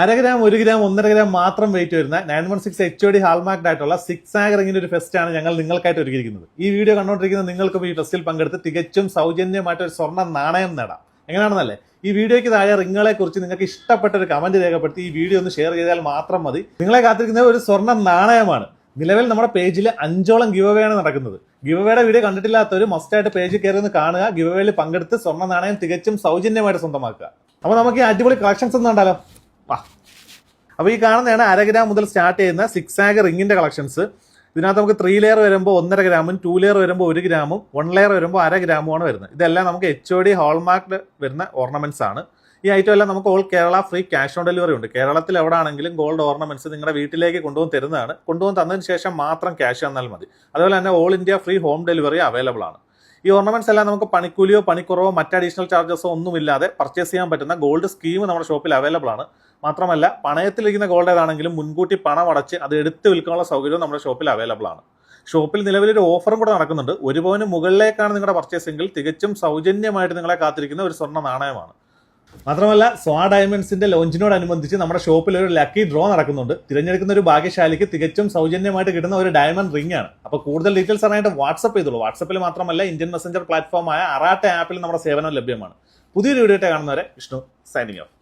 അര ഗ്രാം ഒരു ഗ്രാം ഒന്നര ഗ്രാം മാത്രം വെയിറ്റ് വരുന്ന nine one six H O D hallmarked ആയിട്ടുള്ള സിക്സ് ആഗ് റിങ്ങിന്റെ ഒരു ഫെസ്റ്റ് ആണ് ഞങ്ങൾ നിങ്ങൾക്കായിട്ട് ഒരുക്കിയിരിക്കുന്നത്. ഈ വീഡിയോ കണ്ടുകൊണ്ടിരിക്കുന്ന നിങ്ങൾക്കും ഈ ഫെസ്റ്റിൽ പങ്കെടുത്ത് തികച്ചും സൗജന്യമായിട്ട് ഒരു സ്വർണ നാണയം നേടാം. എങ്ങനെയാണെന്നല്ലേ? ഈ വീഡിയോയ്ക്ക് താഴെ റിങ്ങളെ കുറിച്ച് നിങ്ങൾക്ക് ഇഷ്ടപ്പെട്ട ഒരു കമന്റ് രേഖപ്പെടുത്തി ഈ വീഡിയോ ഒന്ന് ഷെയർ ചെയ്താൽ മാത്രം മതി. നിങ്ങളെ കാത്തിരിക്കുന്നത് ഒരു സ്വർണ നാണയമാണ്. നിലവിൽ നമ്മുടെ പേജിൽ അഞ്ചോളം ഗിവ് ആണ് നടക്കുന്നത്. ഗിവ് വീഡിയോ കണ്ടിട്ടില്ലാത്തവർ മസ്റ്റായിട്ട് പേജിൽ കയറി ഒന്ന് കാണുക. ഗിവ് പങ്കെടുത്ത് സ്വർണ നാണയം തികച്ചും സൗജന്യമായിട്ട് സ്വന്തമാക്കുക. അപ്പോൾ നമുക്ക് ഈ അടിപൊളി കളക്ഷൻസ് ഒന്നും കണ്ടാലോ? വാ അപ്പോൾ ഈ കാണുന്നതാണ് അര ഗ്രാം മുതൽ സ്റ്റാർട്ട് ചെയ്യുന്ന സിക്സ് ആഗ് റിങ്ങിന്റെ കളക്ഷൻസ് ഇതിനകത്ത് നമുക്ക് ത്രീ ലെയർ വരുമ്പോൾ ഒന്നര ഗ്രാമും ടു ലെയർ വരുമ്പോൾ ഒരു ഗ്രാമും വൺ ലെയർ വരുമ്പോൾ അര ഗ്രാമുമാണ് വരുന്നത്. ഇതെല്ലാം നമുക്ക് എച്ച് ഒ ഡി ഹോൾമാർക്ക്ഡ് വരുന്ന ഓർണമെന്റ്സ് ആണ്. ഈ ഐറ്റം എല്ലാം നമുക്ക് all Kerala free cash on delivery ഉണ്ട്. കേരളത്തിൽ എവിടെ ആണെങ്കിലും ഗോൾഡ് ഓർണമെന്റ്സ് നിങ്ങളുടെ വീട്ടിലേക്ക് കൊണ്ടുവന്ന് തരുന്നതാണ്. കൊണ്ടുവന്ന് തന്നതിന് ശേഷം മാത്രം ക്യാഷ് തന്നാൽ മതി. അതുപോലെ തന്നെ all India free home delivery available ആണ്. ഈ ഓർണമെന്റ്സ് എല്ലാം നമുക്ക് പണിക്കൂലിയോ പണിക്കുറവോ മറ്റ് അഡീഷണൽ ചാർജസോ ഒന്നുമില്ലാതെ പർച്ചേസ് ചെയ്യാൻ പറ്റുന്ന ഗോൾഡ് സ്കീം നമ്മുടെ ഷോപ്പിൽ അവൈലബിൾ ആണ്. മാത്രമല്ല പണയത്തിലിരിക്കുന്ന ഗോൾഡ് ഏതാണെങ്കിലും മുൻകൂട്ടി പണം അടച്ച് അത് എടുത്ത് വിൽക്കാനുള്ള സൗകര്യവും നമ്മുടെ ഷോപ്പിൽ അവൈലബിൾ ആണ്. ഷോപ്പിൽ നിലവിലൊരു ഓഫറും കൂടെ നടക്കുന്നുണ്ട്. ഒരു പവന് മുകളിലേക്കാണ് നിങ്ങളുടെ പർച്ചേസിംഗിൽ തികച്ചും സൗജന്യമായിട്ട് നിങ്ങളെ കാത്തിരിക്കുന്ന ഒരു സ്വർണ നാണയമാണ്. മാത്രമല്ല സ്വാ ഡയമണ്ട്സിന്റെ ലോഞ്ചിനോടനുബന്ധിച്ച് നമ്മുടെ ഷോപ്പിൽ ഒരു ലക്കി ഡ്രോ നടക്കുന്നുണ്ട്. തിരഞ്ഞെടുക്കുന്ന ഒരു ഭാഗ്യശാലിക്ക് തികച്ചും സൗജന്യമായിട്ട് കിട്ടുന്ന ഒരു ഡയമണ്ട് റിംഗ് ആണ്. അപ്പോൾ കൂടുതൽ ഡീറ്റെയിൽസ് അറിയാനായിട്ട് വാട്സപ്പ് ചെയ്തോളൂ. വാട്സപ്പിൽ മാത്രമല്ല ഇന്ത്യൻ മെസഞ്ചർ പ്ലാറ്റ്ഫോമായ അറാട്ട ആപ്പിൽ നമ്മുടെ സേവനം ലഭ്യമാണ്. പുതിയൊരു വീഡിയോ കാണുന്നവരെ വിഷ്ണു സൈനിങ് ഓഫ്